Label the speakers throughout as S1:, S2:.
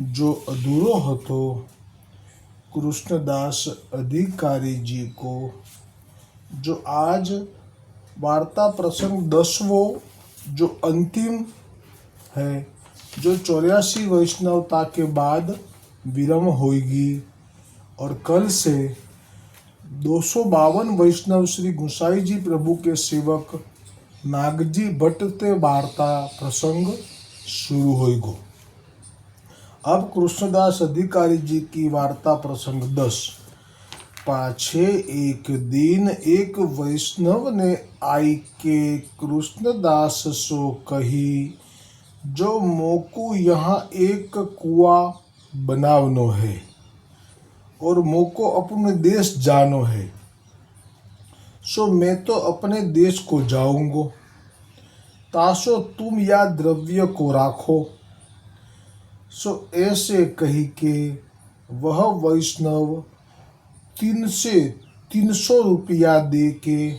S1: जो अधूरो હતો कृष्णदास अधिकारी जी को जो आज वार्ता प्रसंग दसवो जो अंतिम है जो चौरासी वैष्णवता के बाद विरम होगी और कल से दो सौ बावन वैष्णव श्री गुसाई जी प्रभु के सेवक नागजी भट्ट ते वार्ता प्रसंग शुरू होएगो अब कृष्णदास अधिकारी जी की वार्ता प्रसंग दस। पाछे एक दिन एक वैष्णव ने आई के कृष्णदास सो कही, जो मोकू यहाँ एक कुआ बनावनो है और मोको अपने देश जानो है, सो मैं तो अपने देश को जाऊंगो। तासो तुम या द्रव्य को राखो। सो ऐसे कही के वह वैष्णव तीन से तीन सौ रुपया दे के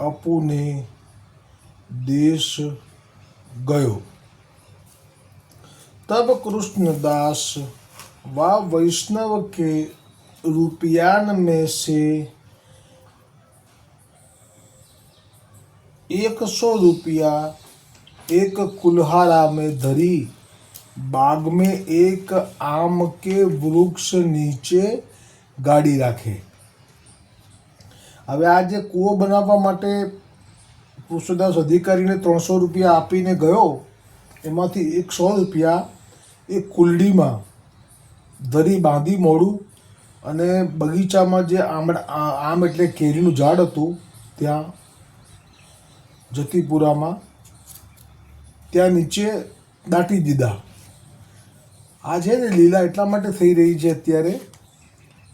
S1: अपने देश गयो। तब कृष्णदास व वैष्णव के रुपयान में से एक सौ रुपया एक कुल्हारा में धरी। बाग में एक आम के वृक्ष નીચે ગાડી રાખે હવે આ જે કૂવો બનાવવા માટે કૃષ્ણદાસ અધિકારીને ત્રણસો રૂપિયા આપીને ગયો એમાંથી એક સો રૂપિયા એ કુલડીમાં ધરી બાંધી મોડું અને બગીચામાં જે આમળ આ- આમ એટલે કેરીનું ઝાડ હતું ત્યાં જતીપુરામાં ત્યાં નીચે દાટી દીધા આ છે ને લીલા એટલા માટે થઈ રહી છે અત્યારે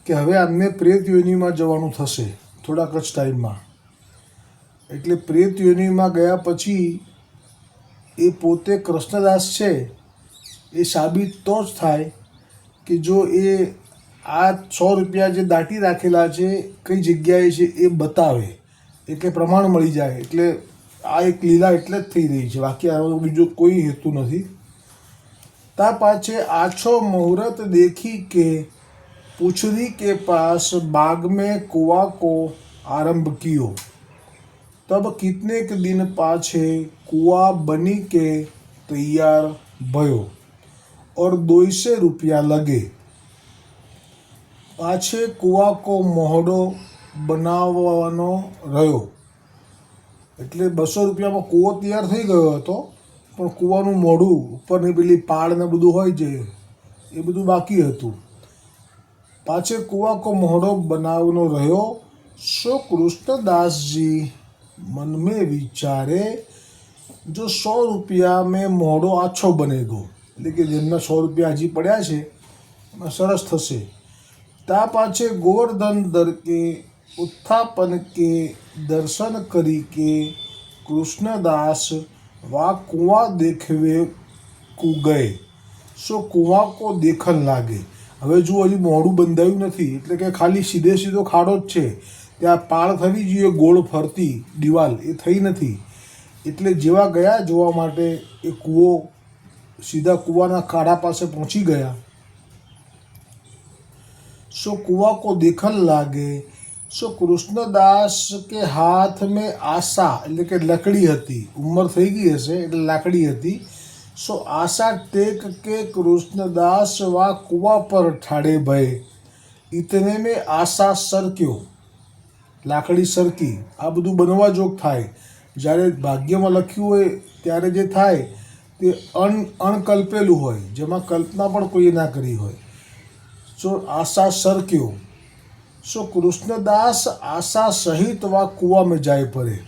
S1: કે હવે આમને પ્રેત યોનિમાં જવાનું થશે, થોડાક જ ટાઈમમાં. એટલે પ્રેત યોનિમાં ગયા પછી એ પોતે કૃષ્ણદાસ છે, એ સાબિત તો જ થાય કે જો એ આ સો રૂપિયા જે દાટી રાખેલા છે, કઈ જગ્યાએ છે એ બતાવે, એટલે પ્રમાણ મળી જાય. એટલે આ એક લીલા એટલે જ થઈ રહી છે, બાકી આનો બીજો કોઈ હેતુ નથી. તા પાછે આછો મુહૂર્ત देखी કે પૂછડી के पास बाग में कुआ को आरंभ कियो तब कितने के दिन पाछे कुआ बनी के तैयार भयो और दो से रुपया लगे પાછે કૂવા કો મોહડો બનાવવાનો રહ્યો એટલે બસો રૂપિયામાં કૂવો તૈયાર થઈ ગયો હતો પણ કૂવાનું મોઢું ઉપરની પેલી પાળ ને બધું હોય છે, એ બધું બાકી હતું. પાછે કૂવા કો મોઢો બનાવનો રહ્યો. સો કૃષ્ણદાસજી મન મેં વિચારે, જો સો રૂપિયા મેં મોઢો આછો બને ગયો એટલે કે જેમના સો રૂપિયા હજી પડ્યા છે, એમાં સરસ થશે. તા પાછે ગોવર્ધન દર કે, ઉત્થાપન કે, દર્શન કરી કે કૃષ્ણદાસ વા કુવા દેખવે કુ ગયે. સો કુવા કો દેખન લાગે? હવે જુઓ, હજી મોડું બંધાયું નથી. એટલે કે ખાલી સીધે સીધો ખાડો જ છે. ત્યાં પાળ થવી જોઈએ, ગોળ ફરતી દિવાલ. એ થઈ નથી. એટલે જેવા ગયા જોવા માટે એ કૂવો સીધા કૂવાના ખાડા પાસે પહોંચી ગયા. સો કૂવા કો દેખન લાગે? सो કૃષ્ણદાસ કે હાથ મેં આશા, એટલે કે લકડી હતી, ઉંમર થઈ ગઈ હશે, એટલે લાકડી હતી. સો આશા ટેક કે કૃષ્ણદાસ વા કુવા પર ઠાડે ભય. ઇતને મેં આશા સરક્યો. લાકડી સરકી. આ બધું બનવા જોગ થાય. જ્યારે ભાગ્યમાં લખ્યું હોય, ત્યારે જે થાય, તે અણ અણકલ્પેલું હોય, જેમાં કલ્પના પણ કોઈએ ના કરી હોય. સો આશા સરક્યો. સો કૃષ્ણદાસ આશા સહિત વા કૂવા જાય પડે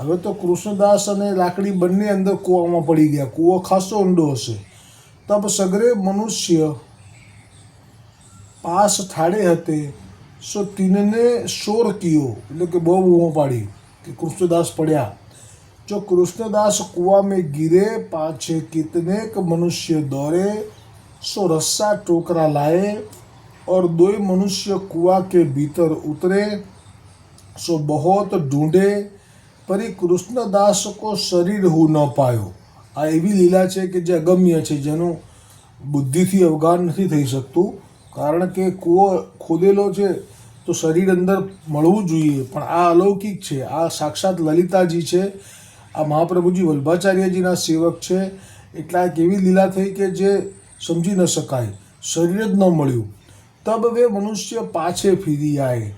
S1: હવે તો કૃષ્ણદાસ અને લાકડી બંને અંદર કૂવામાં પડી ગયા. કૂવો ખાસો ઊંડો હશે. તપ સગરે મનુષ્ય પાસ ઠાડે હતે, સો તીનને શોર કિયો. એટલે કે બહુ ઊંઘો પાડી કે કૃષ્ણદાસ પડ્યા. જો કૃષ્ણદાસ કૂવા મેં ગીરે, પાછે કિતનેક મનુષ્ય દોરે, સો રસ્સા ટોકરા લાયે और दो मनुष्य कुआं के भीतर उतरे सो बहुत ढूंढे પરી કૃષ્ણદાસ કો શરીર હું ન પાયો આ એવી લીલા છે કે જે અગમ્ય છે જેનું બુદ્ધિથી અવગાન નથી થઈ શકતું કારણ કે કૂવો ખોદેલો છે તો શરીર અંદર મળવું જોઈએ પણ આ અલૌકિક છે આ સાક્ષાત લલિતાજી છે આ મહાપ્રભુજી વલ્ભાચાર્યજીના સેવક છે એટલા એક એવી લીલા થઈ કે જે સમજી ન શકાય શરીર જ ન મળ્યું તબ વે મનુષ્ય પાછે ફીરી આય.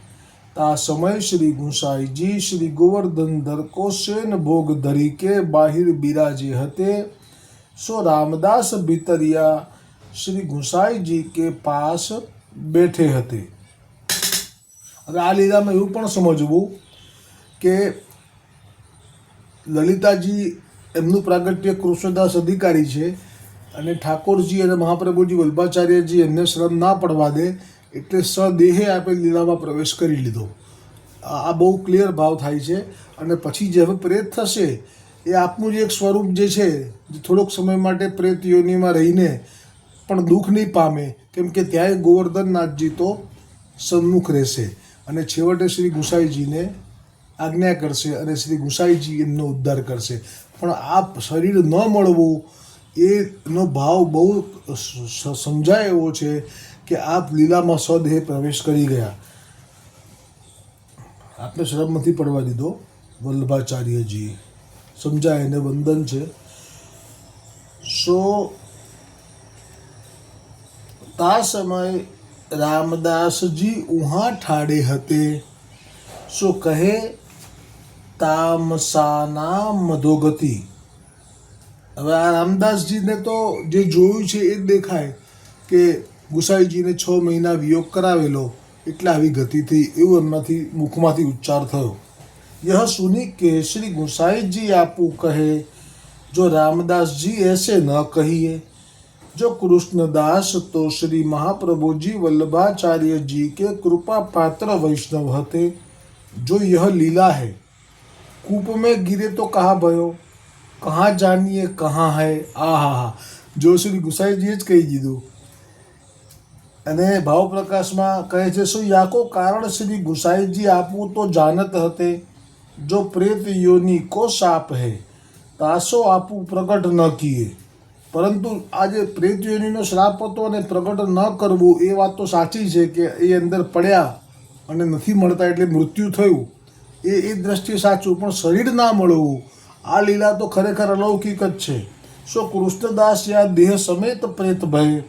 S1: તા સમય શ્રી ગુંસાઈજી શ્રી ગોવર્ધન ધરકો સેન ભોગ ધરી કે બાહિર બિરાજે હતે. સો રામદાસ ભીતરિયા શ્રી ગુંસાઈજી કે પાસ બેઠે હતે. હવે આ લીલામાં એવું પણ સમજવું કે લલિતાજી એમનું પ્રાગટ્ય કૃષ્ણદાસ અધિકારી છે. અને ઠાકોરજી અને મહાપ્રભુજી વલ્ભાચાર્યજી એમને શ્રમ ના પડવા દે એટલે સદેહે આપે લીલામાં પ્રવેશ કરી લીધો. આ બહુ ક્લિયર ભાવ થાય છે અને પછી જે હવે પ્રેત થશે, એ આપનું જે એક સ્વરૂપ જે છે, જે થોડોક સમય માટે પ્રેત યોનિમાં રહીને પણ દુઃખ નહીં પામે, કેમ કે ત્યાંય ગોવર્ધનનાથજી તો સન્મુખ રહેશે. અને છેવટે શ્રી ગુસાઈજીને આજ્ઞા કરશે અને શ્રી ગુસાઈજી એમનો ઉદ્ધાર કરશે. પણ આ શરીર ન મળવું એનો ભાવ બહુ સમજાય એવો છે કે આપ લીલામાં સદેહ પ્રવેશ કરી ગયા. આપને શરમ નથી પડવા દીધો, વલ્લભાચાર્યજી. સમજાય એને વંદન છે. સો, તા સમય રામદાસજી ઉહા ઠાડે હતે. સો કહે, તામસાના મધોગતિ. હવે આ રામદાસજીને તો જે જોયું છે એ દેખાય કે ગુસાઈજીને છ મહિના વિયોગ કરાવેલો, એટલે આવી ગતિ થઈ એવું એમનાથી મુખમાંથી ઉચ્ચાર થયો. યહ સુની કે શ્રી ગુસાઈજી આપું કહે, જો રામદાસજી એસે ન કહીએ, જો કૃષ્ણદાસ તો શ્રી મહાપ્રભુજી વલ્લભાચાર્યજી કે કૃપા પાત્ર વૈષ્ણવ હતે, જો યહ લીલા હૈ કૂપ મેં ગીરે તો કહા ભયો કહા જાનીએ કહા હૈ આ હા હા શ્રી ગુસાઈજીએ જ કહી દીધું અને ભાવપ્રકાશમાં કહે છે શું યાકો કારણ શ્રી ગુસાઈજી આપવું તો જાનત હતે જો પ્રેત યોની કો સાપ હે તાસો આપવું પ્રગટ ન કીએ પરંતુ આજે પ્રેત યોનીનો શ્રાપ હતો અને પ્રગટ ન કરવું એ વાત તો સાચી છે કે એ અંદર પડ્યા અને નથી મળતા એટલે મૃત્યુ થયું. એ એ દ્રષ્ટિએ સાચું, પણ શરીર ના મળવું આ લીલા તો ખરેખર અલૌકિક જ છે. સો કૃષ્ણદાસ યા દેહ સમેત પ્રેત ભય?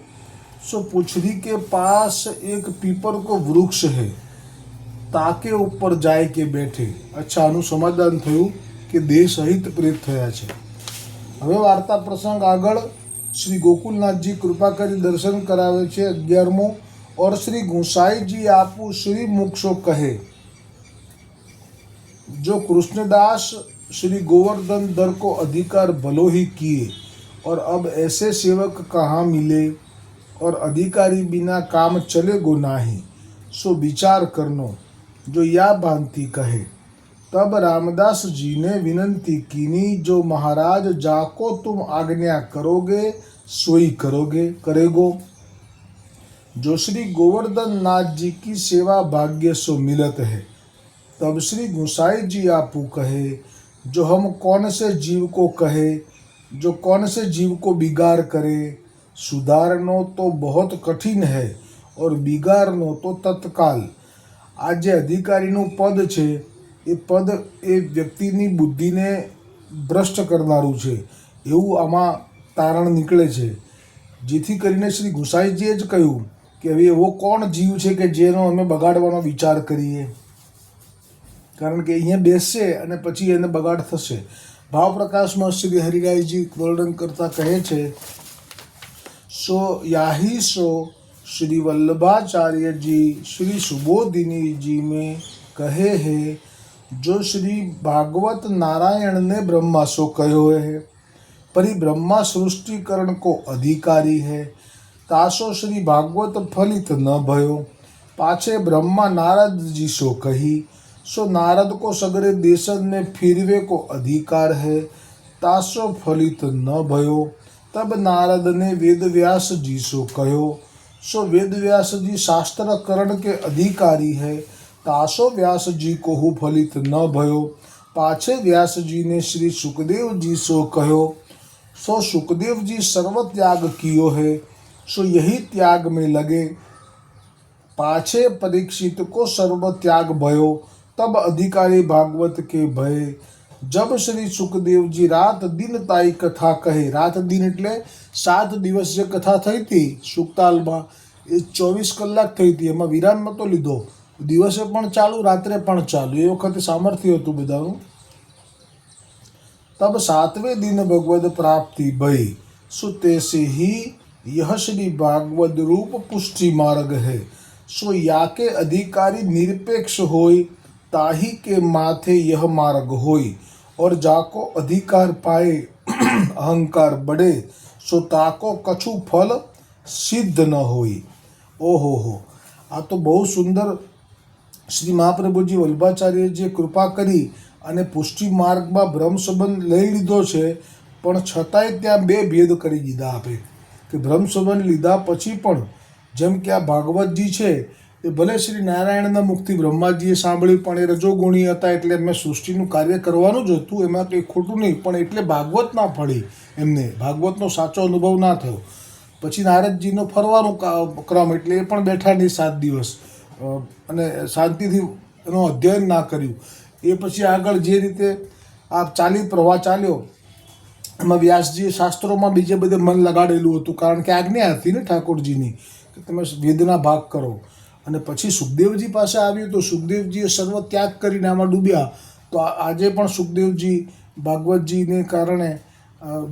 S1: સો પૂછરી કે પાસ એક પીપર કો વૃક્ષ હે? તાકે ઉપર જાય કે બેઠે? અચ્છા, આનું સમાધાન થયું કે દેહ સહિત પ્રેત થયા છે. હવે વાર્તા પ્રસંગ આગળ. શ્રી ગોકુલનાથજી કૃપા કરી દર્શન કરાવે છે અગિયારમો. ઓર શ્રી ગોસાઈજી આપું શ્રી મુક્ષો કહે. જો કૃષ્ણદાસ श्री गोवर्धन दर को अधिकार भलो ही किए और अब ऐसे सेवक कहाँ मिले? और अधिकारी बिना काम चलेगो नाही, सो विचार करनो, जो या भांति कहे। तब रामदास जी ने विनंती कीनी, जो महाराज जाको तुम आज्ञा करोगे, सोई करोगे, करेगो। जो श्री गोवर्धन नाथ जी की सेवा भाग्य सो मिलत है, तब श्री गुसाई जी आपू कहे जो हम कौन से जीव को कहे जो कौन से जीव को बिगाड़ करे सुधारनो तो बहुत कठिन है और बिगाड़नो तो તત્કાલ આ જે અધિકારીનું પદ છે એ પદ એ વ્યક્તિની બુદ્ધિને ભ્રષ્ટ કરનારું છે એવું આમાં તારણ નીકળે છે જેથી કરીને શ્રી ગુસાઈજીએ જ કહ્યું કે હવે એવો કોણ જીવ છે કે જેનો અમે બગાડવાનો વિચાર કરીએ કારણ કે અહીંયા બેસશે અને પછી એને બગાડ થશે ભાવ પ્રકાશમાં શ્રી હરિરાયજી વર્ણન કરતા કહે છે સો याही सो श्री वल्लभाचार्य जी श्री सुबोधिनी जी में कहे हैं जो श्री भागवत नारायण ने ब्रह्मा सो कहो है परिब्रह्मा सृष्टिकरण को अधिकारी है तासो श्री भागवत फलित न भयो पाछे ब्रह्मा नारद जी सो कही सो नारद को सगरे देशन में फिरवे को अधिकार है। तासो फलित न भयो, तब नारद ने वेद व्यास जी सो कहो। सो वेद व्यास जी शास्त्र करण के अधिकारी है। तासो व्यास जी को हु फलित न भयो, पाछे व्यास जी ने श्री सुखदेव जी सो कहो। सो सुखदेव जी सर्व त्याग कियो है, सो यही त्याग में लगे। पाछे परीक्षित को सर्व त्याग भयो तब अधिकारी भागवत के भय जब શ્રી સુખદેવજી રાત દિન તાઈ કથા કહે રાત દિન એટલે સાત દિવસ જે કથા થઈ હતી સુકતાલમાં એ ચોવીસ કલાક થઈ હતી એમાં વિરામ નહોતો લીધો દિવસે પણ ચાલુ રાત્રે પણ ચાલુ એ વખતે સામર્થ્ય હતું બધાનું तब सातवें दिन भगवद प्राप्ति भई सो तैसे ही यह श्री भागवत रूप पुष्टि मार्ग है सो या के अधिकारी निरपेक्ष होय ताही के माथे यह मार्ग होय और जाको अधिकार पाए अहंकार बढ़े सो ताको कछु फल સિદ્ધ ન હોય ઓહો હો આ તો બહુ સુંદર શ્રી મહાપ્રભુજી વલ્ભાચાર્યજીએ કૃપા કરી અને પુષ્ટિ માર્ગમાં બ્રહ્મ સંબંધ લઈ લીધો છે પણ છતાંય ત્યાં બે ભેદ કરી દીધા આપે કે બ્રહ્મ સંબંધ લીધા પછી પણ જેમ કે આ ભાગવતજી છે એ ભલે શ્રી નારાયણના મુખથી બ્રહ્માજીએ સાંભળ્યું, પણ એ રજોગુણી હતા એટલે એમને સૃષ્ટિનું કાર્ય કરવાનું જ હતું. એમાં કંઈ ખોટું નહીં, પણ એટલે ભાગવત ના ફળી એમને. ભાગવતનો સાચો અનુભવ ના થયો. પછી નારદજીનો ફરવાનો ક્રમ એટલે એ પણ બેઠા નહીં સાત દિવસ. અને શાંતિથી એનું અધ્યયન ના કર્યું. એ પછી આગળ જે રીતે આ ચાલી, પ્રવાહ ચાલ્યો, એમાં વ્યાસજીએ શાસ્ત્રોમાં બીજે બધે મન લગાડેલું હતું. કારણ કે આજ્ઞા હતી ને ઠાકોરજીની, કે તમે વેદના ભાગ કરો. અને પછી સુખદેવજી પાસે આવ્યું તો સુખદેવજીએ સર્વ ત્યાગ કરીને આમાં ડૂબ્યા. તો આજે પણ સુખદેવજી ભાગવતજીને કારણે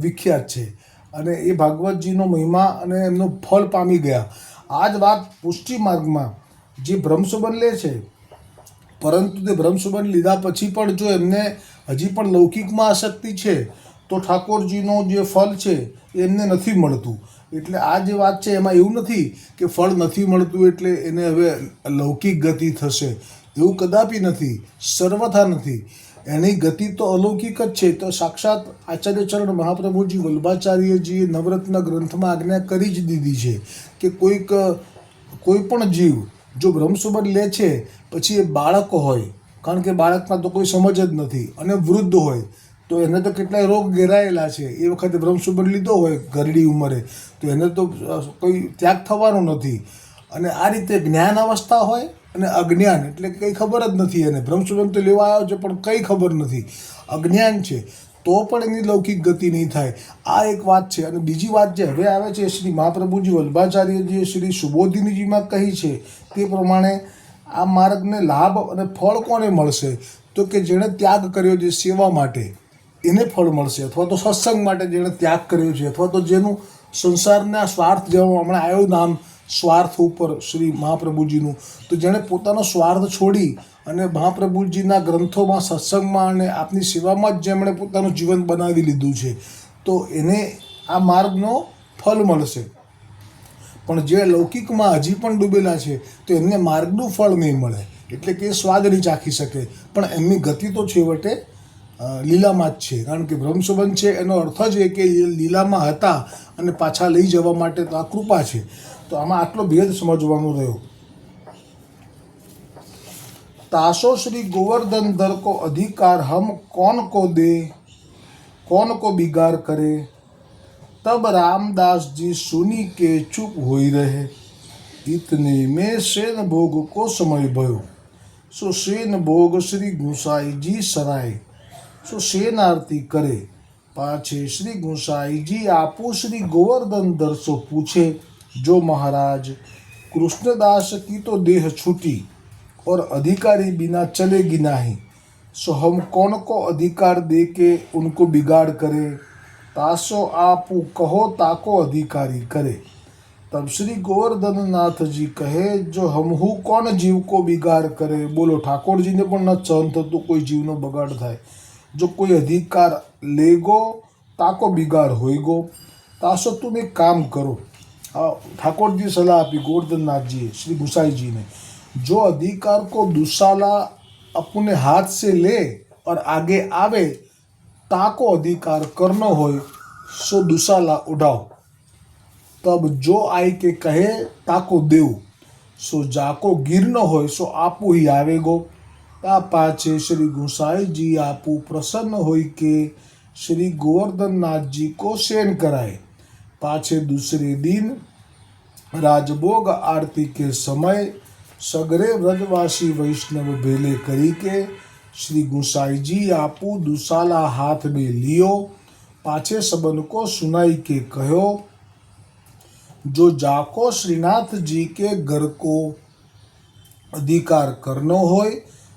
S1: વિખ્યાત છે. અને એ ભાગવતજીનો મહિમા અને એમનો ફળ પામી ગયા. આ જ વાત પુષ્ટિ માર્ગમાં જે ભ્રમસુબન લે છે, પરંતુ તે ભ્રમસુબન લીધા પછી પણ જો એમને હજી પણ લૌકિકમાં આસક્તિ છે તો ઠાકોરજીનો જે ફળ છે, એમને નથી મળતું. એટલે આ જે વાત છે, એમાં એવું નથી કે ફળ નથી મળતું એટલે એને હવે લૌકિક ગતિ થશે. એવું કદાપી નથી, સર્વથા નથી. એની ગતિ તો અલૌકિક જ છે. તો સાક્ષાત આચાર્યચરણ મહાપ્રભુજી વલ્ભાચાર્યજીએ નવરત્ન ગ્રંથમાં આજ્ઞા કરી જ દીધી છે કે કોઈક, કોઈ પણ જીવ જો બ્રહ્મસુબર લે છે, પછી એ બાળક હોય. કારણ કે બાળકમાં તો કોઈ સમજ જ નથી અને વૃદ્ધ હોય. તો એને તો કેટલાય રોગ ઘેરાયેલા છે. એ વખતે બ્રહ્મસુબન લીધો હોય ઘરડી ઉંમરે, તો એને તો કોઈ ત્યાગ થવાનો નથી. અને આ રીતે જ્ઞાન અવસ્થા હોય અને અજ્ઞાન, એટલે કંઈ ખબર જ નથી એને. બ્રહ્મસુબન તો લેવા આવ્યો છે, પણ કંઈ ખબર નથી. અજ્ઞાન છે, તો પણ એની લૌકિક ગતિ નહીં થાય. આ એક વાત છે. અને બીજી વાત જે હવે આવે છે, શ્રી મહાપ્રભુજી વલ્ભાચાર્યજીએ શ્રી સુબોધિનીજીમાં કહી છે, તે પ્રમાણે આ માર્ગને લાભ અને ફળ કોને મળશે? તો કે જેણે ત્યાગ કર્યો છે સેવા માટે. એને ફળ મળશે અથવા તો સત્સંગ માટે જેણે ત્યાગ કર્યો છે અથવા તો જેનું સંસારના સ્વાર્થ જેવો હમણાં આવ્યું નામ સ્વાર્થ ઉપર શ્રી મહાપ્રભુજીનું. તો જેણે પોતાનો સ્વાર્થ છોડી અને મહાપ્રભુજીના ગ્રંથોમાં, સત્સંગમાં અને આપની સેવામાં જ જેમણે પોતાનું જીવન બનાવી લીધું છે, તો એને આ માર્ગનો ફલ મળશે. પણ જે લૌકિકમાં હજી પણ ડૂબેલા છે, તો એમને માર્ગનું ફળ નહીં મળે. એટલે કે સ્વાદ નહીં ચાખી શકે. પણ એમની ગતિ તો છેવટે લીલામાં જ છે. કારણ કે ભ્રમસુબંધ છે, એનો અર્થ જ એ કે લીલામાં હતા અને પાછા લઈ જવા માટે તો આ કૃપા છે. તો આમાં આટલો ભેદ સમજવાનો રહ્યો. તાસો શ્રી ગોવર્ધન ધર કો અધિકાર હમ કોન કો દે? કોન કો બિગાર કરે? તબ રામદાસજી સુની કે ચૂપ હોઈ રહે. ઇતને મેં શેન ભોગ કો સમય ભયો. સો શેન ભોગ શ્રી ગુસાઈજી સરાય. जी सराय सो सेन आरती करे पाछे श्री गुसाई जी आपो श्री गोवर्धन धर सो पूछे जो महाराज कृष्णदास की तो देह छूटी और अधिकारी बिना चलेगी नहीं सो हम कौन को अधिकार दे के उनको बिगाड़ करे तासो आप कहो ताको अधिकारी करे तब श्री गोवर्धन नाथ जी કહે જો હમહુ કોણ જીવ કો બિગાડ કરે બોલો ઠાકોરજીને પણ ન સહન થતું કોઈ જીવનો બગાડ થાય જો કોઈ અધિકાર લેગો તાકો બિગાડ હોય ગો તાસો तुम एक काम करो आ, ठाकुर जी सलाह आपी गोवर्धननाथ जी श्री गुसाई जी ने जो अधिकार को दुसाला अपने हाथ से ले और आगे आवे ताको अधिकार करनो હોય सो दुसाला उठाओ તબ જો આઈ કે કહે તાકો દેવું સો જાકો ગીર ન હોય સો આપું હી આવેગો તા પાછે શ્રી ગુસાઈજી આપું પ્રસન્ન હોય કે શ્રી गोवर्धननाथजी को सेन कराए पाछे दूसरे दिन राजभोग आरती के समय सगरे व्रजवासी वैष्णव भेले करी के श्री गुसाईजी आपू दुसाला हाथ में लियो पाछे सबन को सुनाई के कहो जो जाको श्रीनाथ जी के घर को अधिकार करनो होय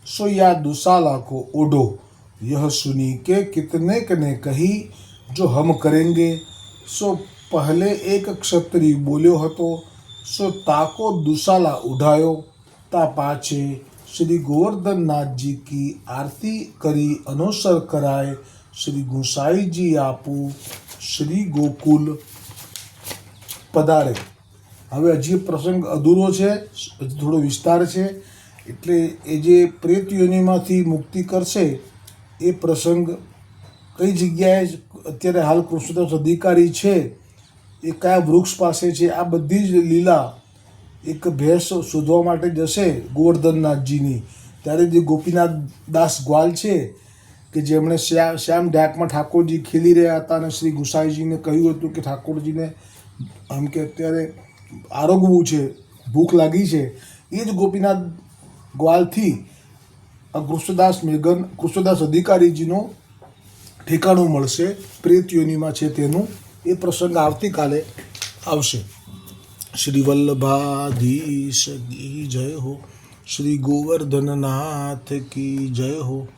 S1: सो या दुसाला को ओढ़ो यह सुनी के कितने कने कही जो हम करेंगे सो पहले एक क्षत्रिय बोल्यो હતો સો તાકો દુસાલા ઉઠાયો તા પાછે શ્રી ગોવર્ધનનાથજી કી આરતી કરી અનુસર કરાય શ્રી ગુસાઈજી આપુ શ્રી ગોકુલ પધારે હવે હજી પ્રસંગ અધૂરો છે હજી થોડો વિસ્તાર છે એટલે એ જે પ્રેત યોનિમાંથી મુક્તિ કરશે, એ પ્રસંગ કઈ જગ્યાએ અત્યારે હાલ કૃષ્ણદાસ અધિકારી છે, એ કયા વૃક્ષ પાસે છે, આ બધી જ લીલા એક ભેંસ શોધવા માટે જશે ગોવર્ધનનાથજીની. ત્યારે જે ગોપીનાથ દાસ ગ્વાલ છે, કે જેમણે શ્યામ શ્યામ ઢાકમાં ઠાકોરજી ખીલી રહ્યા હતા અને શ્રી ગુસાઈજીને કહ્યું હતું કે ઠાકોરજીને આમ કે અત્યારે આરોગવું છે, ભૂખ લાગી છે, એ જ ગોપીનાથ ગ્વાલથી કૃષ્ણદાસ મેઘન, કૃષ્ણદાસ અધિકારીજીનું ઠેકાણું મળશે. પ્રેત યોનિમાં છે તેનું. એ પ્રસંગ આવતીકાલે આવશે. શ્રી વલ્લભાધીશ કી જય હો. શ્રી ગોવર્ધનનાથ કી જય હો.